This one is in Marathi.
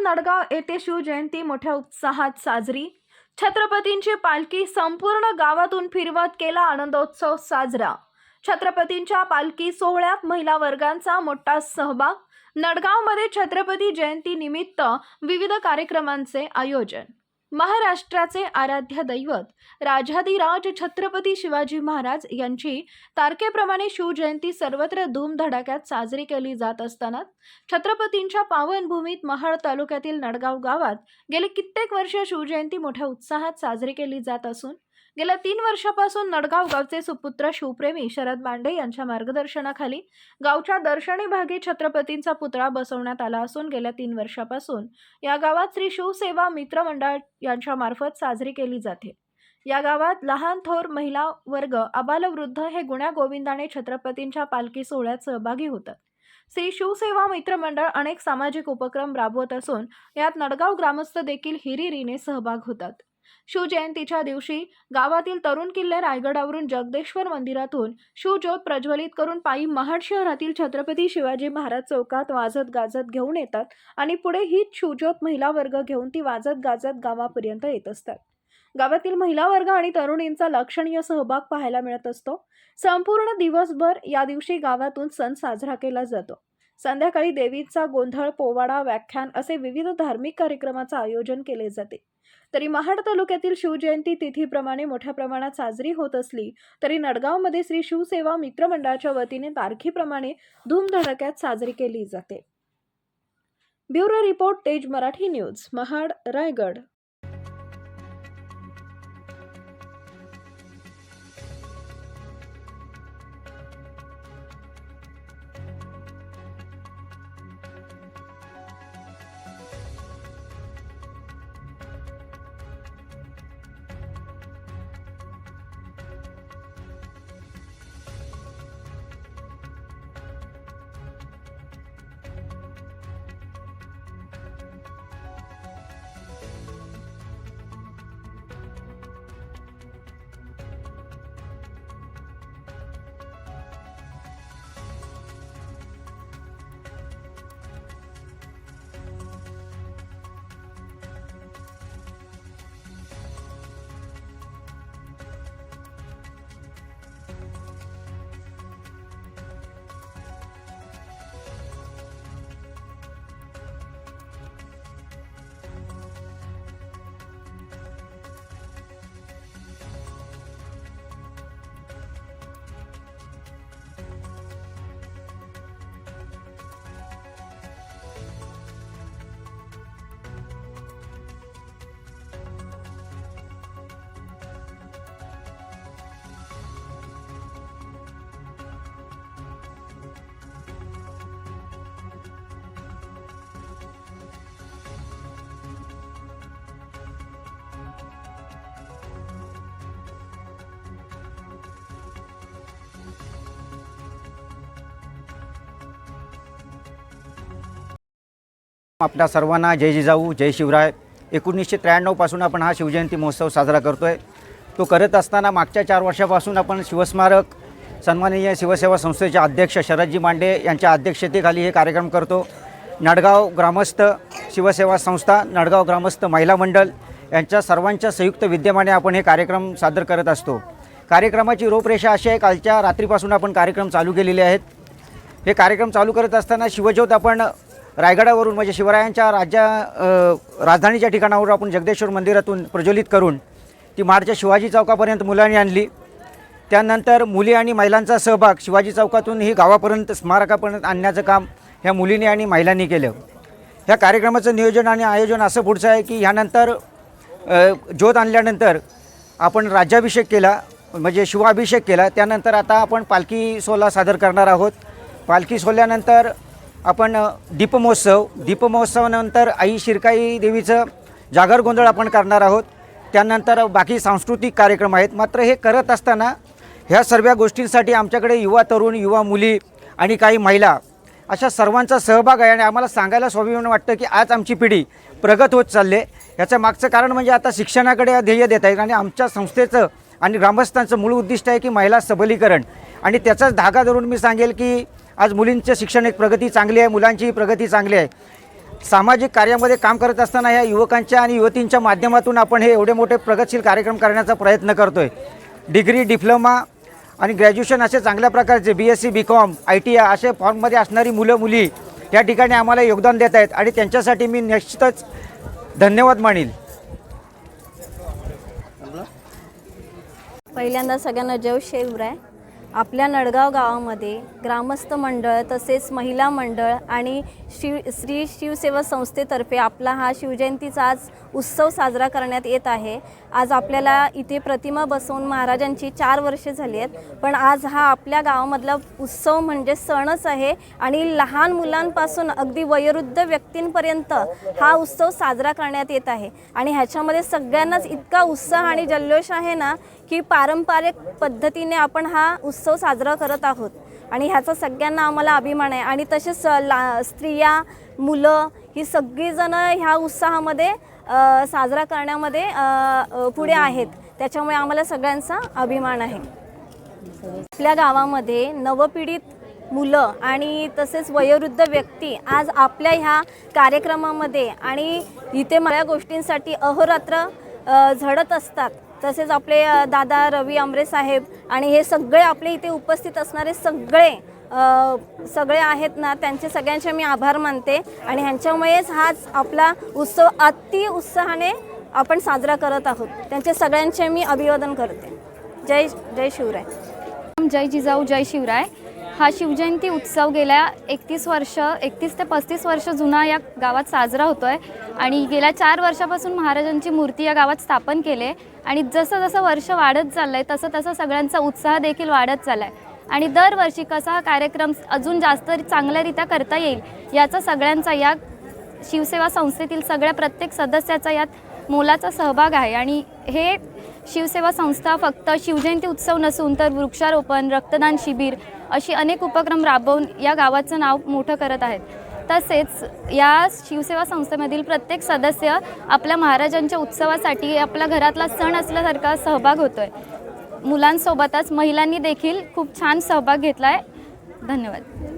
नडगाव येथे शिवजयंती मोठ्या उत्साहात साजरी. छत्रपतींची पालखी संपूर्ण गावातून फिरवत केला आनंदोत्सव साजरा. छत्रपतींच्या पालखी सोहळ्यात महिला वर्गांचा मोठा सहभाग. नडगावमध्ये छत्रपती जयंती निमित्त विविध कार्यक्रमांचे आयोजन. महाराष्ट्राचे आराध्य दैवत राजाधिराज छत्रपती शिवाजी महाराज यांची तारखेप्रमाणे शिवजयंती सर्वत्र धूमधडाक्यात साजरी केली जात असताना छत्रपतींच्या पावनभूमीत महाड तालुक्यातील नडगाव गावात गेली कित्येक वर्ष शिवजयंती मोठ्या उत्साहात साजरी केली जात असून गेल्या तीन वर्षापासून नडगाव गावचे सुपुत्र शिवप्रेमी शरद मांडे यांच्या मार्गदर्शनाखाली गावच्या दर्शनी भागी छत्रपतींचा पुतळा बसवण्यात आला असून गेल्या तीन वर्षापासून या गावात श्री शिवसेवा मित्र मंडळ यांच्या मार्फत साजरी केली जाते. या गावात लहान थोर महिला वर्ग अबालवृद्ध हे गुण्या गोविंदाने छत्रपतींच्या पालखी सोहळ्यात सहभागी होतात. श्री शिवसेवा मित्र मंडळ अनेक सामाजिक उपक्रम राबवत असून यात नडगाव ग्रामस्थ देखील हिरिरीने सहभाग होतात. शिवजयंतीच्या दिवशी गावातील तरुण किल्ले रायगडावरून जगदेश्वर मंदिरातून शिवज्योत प्रज्वलित करून पायी महाड शहरातील छत्रपती शिवाजी महाराज चौकात वाजत गाजत घेऊन येतात आणि पुढे हीच शिवज्योत महिला वर्ग घेऊन ती वाजत गाजत गावापर्यंत येत असतात. गावातील महिला वर्ग आणि तरुणींचा लक्षणीय सहभाग पाहायला मिळत असतो. संपूर्ण दिवसभर या दिवशी गावातून सण साजरा केला जातो. संध्याकाळी देवीचा गोंधळ पोवाडा व्याख्यान असे विविध धार्मिक कार्यक्रमाचं आयोजन केले जाते. तरी महाड तालुक्यातील शिवजयंती तिथीप्रमाणे मोठ्या प्रमाणात साजरी होत असली तरी नडगावमध्ये श्री शिवसेवा मित्रमंडळाच्या वतीने तारखेप्रमाणे धूमधडक्यात साजरी केली जाते. ब्युरो रिपोर्ट तेज मराठी न्यूज महाड रायगड. आपल्या सर्वांना जय जिजाऊ जय शिवराय. एकोणीसशे त्र्याण्णवपासून आपण हा शिवजयंती महोत्सव साजरा करतो आहे तो करत असताना मागच्या चार वर्षापासून आपण शिवस्मारक सन्माननीय शिवसेवा संस्थेचे अध्यक्ष शरदजी मांडे यांच्या अध्यक्षतेखाली हे कार्यक्रम करतो. नडगाव ग्रामस्थ शिवसेवा संस्था नडगाव ग्रामस्थ महिला मंडळ यांच्या सर्वांच्या संयुक्त विद्यमाने आपण हे कार्यक्रम सादर करत असतो. कार्यक्रमाची रूपरेषा अशी आहे कालच्या रात्रीपासून आपण कार्यक्रम चालू केलेले आहेत. हे कार्यक्रम चालू करत असताना शिवज्योत आपण रायगडावरून म्हणजे शिवरायांच्या राज्या राजधानीच्या ठिकाणावर आपण जगदेश्वर मंदिरातून प्रज्वलित करून ती माडच्या शिवाजी चौकापर्यंत मुलांनी आणली. त्यानंतर मुली आणि महिलांचा सहभाग शिवाजी चौकातून ही गावापर्यंत स्मारकापर्यंत आणण्याचं काम ह्या मुलींनी आणि महिलांनी केलं. ह्या कार्यक्रमाचं नियोजन आणि आयोजन असं पुढचं आहे की ह्यानंतर ज्योत आणल्यानंतर आपण राज्याभिषेक केला म्हणजे शिवाभिषेक केला. त्यानंतर आता आपण पालखी सोहळा सादर करणार आहोत. पालखी सोहळ्यानंतर आपण दीपमहोत्सव दीपमहोत्सवानंतर आई शिरकाई देवीचं जागर गोंधळ आपण करणार आहोत. त्यानंतर बाकी सांस्कृतिक कार्यक्रम आहेत. मात्र हे करत असताना ह्या सर्व गोष्टींसाठी आमच्याकडे युवा तरुण युवा मुली आणि काही महिला अशा सर्वांचा सहभाग आहे आणि आम्हाला सांगायला स्वाभिमान वाटतं की आज आमची पिढी प्रगत होत चालली आहे. याचं मागचं कारण म्हणजे आता शिक्षणाकडे ध्येय देत आहेत आणि आमच्या संस्थेचं आणि ग्रामस्थांचं मूळ उद्दिष्ट आहे की महिला सबलीकरण. आणि त्याचाच धागा धरून मी सांगेल की आज मुलींचं शिक्षण एक प्रगती चांगली आहे मुलांचीही प्रगती चांगली आहे. सामाजिक कार्यामध्ये काम करत असताना या युवकांच्या आणि युवतींच्या माध्यमातून आपण हे एवढे मोठे प्रगतशील कार्यक्रम करण्याचा प्रयत्न करतो आहे डिग्री डिप्लोमा आणि ग्रॅज्युएशन असे चांगल्या प्रकारचे B S C B com I T I असे फॉर्ममध्ये असणारी मुलं मुली या ठिकाणी आम्हाला योगदान देत आहेत आणि त्यांच्यासाठी मी निश्चितच धन्यवाद मानेल पहिल्यांदा सगळ्यांना जय शेवराय. आपल्या नडगाव गावामध्ये ग्रामस्थ मंडळ तसेच महिला मंडळ आणि शिव श्री शिवसेवा संस्थेतर्फे आपला हा शिवजयंतीचा आज उत्सव साजरा करण्यात येत आहे. आज आपल्याला इथे प्रतिमा बसवून महाराजांची चार वर्षे झाली आहेत. पण आज हा आपल्या गावामधला उत्सव म्हणजे सणच आहे आणि लहान मुलांपासून अगदी वयोवृद्ध व्यक्तींपर्यंत हा उत्सव साजरा करण्यात येत आहे. आणि ह्याच्यामध्ये सगळ्यांनाच इतका उत्साह आणि जल्लोष आहे ना की पारंपरिक पद्धतीने आपण हा उत्सव उत्सव साजरा करत आहोत. आणि ह्याचा सगळ्यांना आम्हाला अभिमान आहे. आणि तसेच ला स्त्रिया मुलं ही सगळीजणं ह्या उत्साहामध्ये साजरा करण्यामध्ये पुढे आहेत. त्याच्यामुळे आम्हाला सगळ्यांचा अभिमान आहे. आपल्या गावामध्ये नवपीडित मुलं आणि तसेच वयोवृद्ध व्यक्ती आज आपल्या ह्या कार्यक्रमामध्ये आणि इथे मला गोष्टींसाठी अहोरात्र झडत असतात. तसेच आपले दादा रवी आमरे साहेब आणि हे सगळे आपले इथे उपस्थित असणारे सगळे सगळे आहेत ना त्यांचे सगळ्यांचे मी आभार मानते. आणि ह्यांच्यामुळेच हाच आपला उत्सव अति उत्साहाने आपण साजरा करत आहोत. त्यांचे सगळ्यांचे मी अभिवादन करते. जय जय शिवराय. जय जिजाऊ जय शिवराय. हा शिवजयंती उत्सव गेल्या एकतीस वर्ष एकतीस ते पस्तीस वर्ष जुना या गावात साजरा होतो आहे आणि गेल्या चार वर्षापासून महाराजांची मूर्ती या गावात स्थापन केले आणि जसं जसं वर्ष वाढत चाललं आहे तसं तसं सगळ्यांचा उत्साह देखील वाढत चालला आहे आणि दरवर्षी कसा हा कार्यक्रम अजून जास्त चांगल्यारीत्या करता येईल याचा सगळ्यांचा या शिवसेवा संस्थेतील सगळ्या प्रत्येक सदस्याचा यात मोलाचा सहभाग आहे. आणि हे शिवसेवा संस्था फक्त शिवजयंती उत्सव नसून तर वृक्षारोपण रक्तदान शिबिर अशी अनेक उपक्रम राबवून या गावाचं नाव मोठं करत आहेत. तसेच या शिवसेवा संस्थेमधील प्रत्येक सदस्य आपल्या महाराजांच्या उत्सवासाठी आपल्या घरातला सण असल्यासारखा सहभाग होतो आहे मुलांसोबतच महिलांनी देखील खूप छान सहभाग घेतला आहे धन्यवाद.